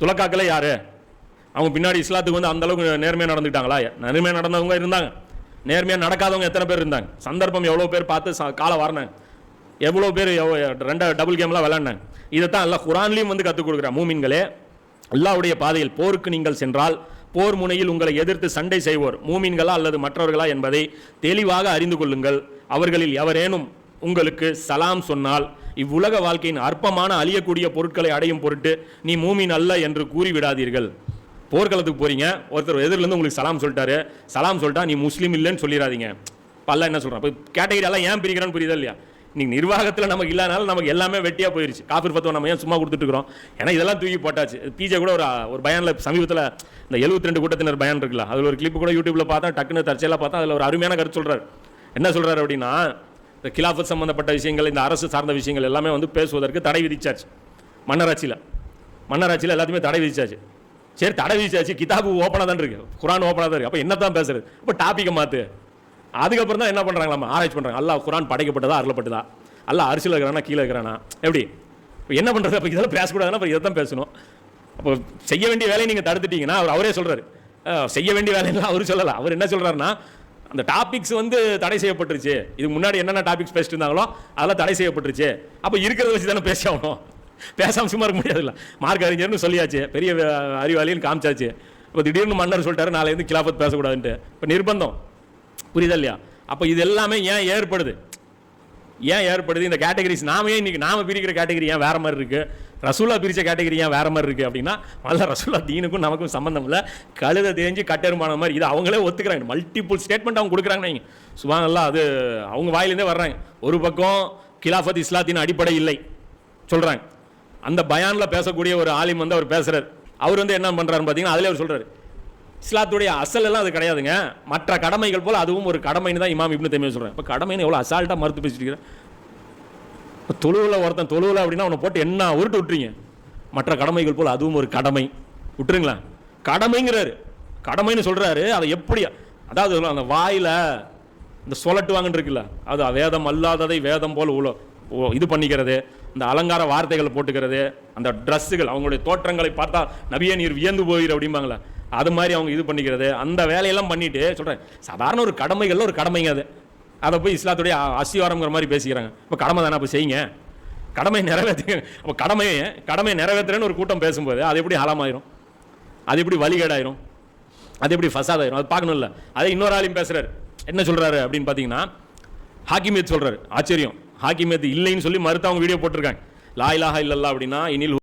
துலக்காக்களே யார்? அவங்க பின்னாடி இஸ்லாத்துக்கு வந்து அந்தளவுக்கு நேர்மையாக நடந்துக்கிட்டாங்களா? நேர்மையாக நடந்தவங்க இருந்தாங்க. நேர்மையாக நடக்காதவங்க எத்தனை பேர் இருந்தாங்க? சந்தர்ப்பம் எவ்வளோ பேர் பார்த்து காலை வாரினாங்க. எவ்வளோ பேர் எவ்வ- ரெண்டா டபுள் கேம்லாம் விளாண்டாங்க இதைத்தான் எல்லாம் குரான்லையும் வந்து கற்றுக் கொடுக்குற மூமின்களே அல்லாவுடைய பாதையில் போருக்கு நீங்கள் சென்றால் போர் முனையில் உங்களை எதிர்த்து சண்டை செய்வோர் மூமின்களா அல்லது மற்றவர்களா என்பதை தெளிவாக அறிந்து கொள்ளுங்கள். அவர்களில் எவரேனும் உங்களுக்கு சலாம் சொன்னால் இவ்வுலக வாழ்க்கையின் அற்பமான அழியக்கூடிய பொருட்களை அடையும் பொருட்டு நீ மூமின் அல்ல என்று கூறிவிடாதீர்கள். போர்க்களத்துக்கு போறீங்க ஒருத்தர் எதிரிலேருந்து உங்களுக்கு சலாம் சொல்லிட்டாரு. சலாம் சொல்லிட்டா நீ முஸ்லீம் இல்லைன்னு சொல்லிடாதீங்க இப்போ என்ன சொல்கிறான் இப்போ கேட்டகரி எல்லாம் ஏன் பிரிக்கிறான்னு புரியுதா இல்லையா? இன்னைக்கு நிர்வாகத்தில் நமக்கு இல்லாதனால நமக்கு எல்லாமே வெட்டியாக போயிடுச்சு காஃபிர் பத்தம் நம்ம ஏன் சும்மா கொடுத்துட்டு ஏன்னா இதெல்லாம் தூக்கி போட்டாச்சு. பிஜே கூட ஒரு ஒரு பயானில் சமீபத்தில் இந்த 72 ரெண்டு கூட்டத்தினர் பயான் இருக்குல்ல அதில் ஒரு கிளிப்பு கூட யூடியூப்பில் பார்த்தா டக்குன்னு தற்செயலாக பார்த்தா அதில் ஒரு அருமையான கருத்து சொல்கிறார் என்ன சொல்கிறார் அப்படின்னா இந்த கிலாஃபத் சம்மந்தப்பட்ட விஷயங்கள் இந்த அரசு சார்ந்த விஷயங்கள் எல்லாமே வந்து பேசுவதற்கு தடை விதிச்சாச்சு. மன்னராட்சியில். மன்னராட்சியில் எல்லாத்தையுமே தடை விதிச்சாச்சு. சரி தடை விதிச்சாச்சு. கிதாபு ஓப்பனாக தான் இருக்குது குரான் ஓப்பனாக தான் இருக்குது அப்போ என்ன தான் பேசுறது? அப்போ டாப்பிக்கை மாற்று அதுக்கப்புறம் தான் என்ன பண்ணுறாங்களாம் ஆராய்ச்சி பண்ணுறாங்க அல்லா குரான் படைக்கப்பட்டதா அருளப்பட்டதா? அல்ல அரிசியில் இருக்கிறானா கீழே இருக்கிறானா? எப்படி? இப்போ என்ன பண்ணுறது அப்போ இதெல்லாம் பேசக்கூடாதுன்னா அப்போ இதை தான் பேசணும். அப்போ செய்ய வேண்டிய வேலையை நீங்கள் தடுத்துட்டீங்கன்னா அவர் அவரே சொல்கிறார் செய்ய வேண்டிய வேலையெல்லாம் அவர் சொல்லலை. அவர் என்ன சொல்கிறாருன்னா அந்த டாபிக்ஸ் வந்து தடை செய்யப்பட்டுருச்சு. இதுக்கு முன்னாடி என்னென்ன டாபிக்ஸ் பேசிட்டு இருந்தாங்களோ அதெல்லாம் தடை செய்யப்பட்டுருச்சு. அப்போ இருக்கிறத வச்சு தானே பேசி ஆகணும். பேசாம சும்மா இருக்க முடியாதுல்ல. மார்க் அறிஞர்னு சொல்லியாச்சு. பெரிய அறிவாளின்னு காமிச்சாச்சு. இப்போ திடீர்னு மன்னர் சொல்லிட்டாரு நாளைலேருந்து கிலாபத் பேசக்கூடாதுன்ட்டு. இப்போ நிர்பந்தம். புரியுதா இல்லையா? அப்போ இது எல்லாமே ஏன் ஏற்படுது? ஏன் ஏற்படுது? இந்த கேட்டகரிஸ் நாம ஏன் இன்னைக்கு நாம பிரிக்கிற கேட்டகரி ஏன் வேற மாதிரி இருக்கு? ரசூலா பிரிச்ச கேட்டகரி ஏன் வேற மாதிரி இருக்கு அப்படின்னா முதல்ல ரசூலா தீனுக்கும் நமக்கும் சம்பந்தம் இல்லை. கழுத தேஞ்சு கட்டெருமான மாதிரி இது அவங்களே ஒத்துக்கிறாங்க. மல்டிபிள் ஸ்டேட்மெண்ட் அவங்க கொடுக்குறாங்க நீங்க. சுபானல்லா அது அவங்க வாயிலேருந்தே வர்றாங்க. ஒரு பக்கம் கிலாஃபத் இஸ்லாத்தின் அடிப்படை இல்லை. சொல்றாங்க. அந்த பயானில் பேசக்கூடிய ஒரு ஆலிம் வந்து அவர் பேசுறாரு. அவர் வந்து என்ன பண்றாரு பார்த்தீங்கன்னா அதிலே அவர் சொல்றாரு. இஸ்லாத்துடைய அசல் எல்லாம் அது கிடையாதுங்க. மற்ற கடமைகள் போல் அதுவும் ஒரு கடமைன்னு தான் இமாம் இப்னு தைமியா சொல்கிறேன் இப்போ கடமைன்னு எவ்வளோ அசால்ட்டாக மறுத்து பேசிட்டு இருக்கிறேன் இப்போ தொழுவில் ஒருத்தன் தொழுவில் அப்படின்னா அவனை போட்டு என்ன உருட்டு விட்டுறீங்க மற்ற கடமைகள் போல் அதுவும் ஒரு கடமை. விட்டுருங்களா? கடமைங்கிறாரு. கடமைன்னு சொல்கிறாரு அதை எப்படி அதாவது அந்த வாயில இந்த சொலட்டுவாங்கன்னு இருக்குல்ல அது வேதம் அல்லாததை வேதம் போல் உள்ள ஓ இது பண்ணிக்கிறது. இந்த அலங்கார வார்த்தைகளை போட்டுக்கிறது. அந்த ட்ரெஸ்ஸுகள் அவங்களுடைய தோற்றங்களை பார்த்தா நபியே நீர் வியந்து போயிரு அப்படிம்பாங்களே. அது மாதிரி அவங்க இது பண்ணிக்கிறது அந்த வேலையெல்லாம் பண்ணிட்டு சொல்கிறேன் சாதாரண ஒரு கடமைகள்ல ஒரு கடமைங்க அது. அதை போய் இஸ்லாத்துடைய அசிவாரம்ங்கிற மாதிரி பேசிக்கிறாங்க. இப்போ கடமை தானே அப்போ செய்யுங்க? கடமை நிறைவேற்றுங்க அப்போ கடமையை கடமையை நிறைவேற்றுறேன்னு ஒரு கூட்டம் பேசும்போது அது எப்படி ஹலமாயிரும்? அது எப்படி வழிகேடாயிரும்? அது எப்படி ஃபசாதாயிரும்? அது பார்க்கணும்ல. அதை இன்னொரு ஆளையும் பேசுறாரு. என்ன சொல்றாரு அப்படின்னு பார்த்தீங்கன்னா ஹாக்கிமேத் சொல்றாரு. ஆச்சரியம். ஹாக்கிமேத் இல்லைன்னு சொல்லி மறுத்து அவங்க வீடியோ போட்டிருக்காங்க. லா இலாஹா இல்லல்லா அப்படின்னா இனில்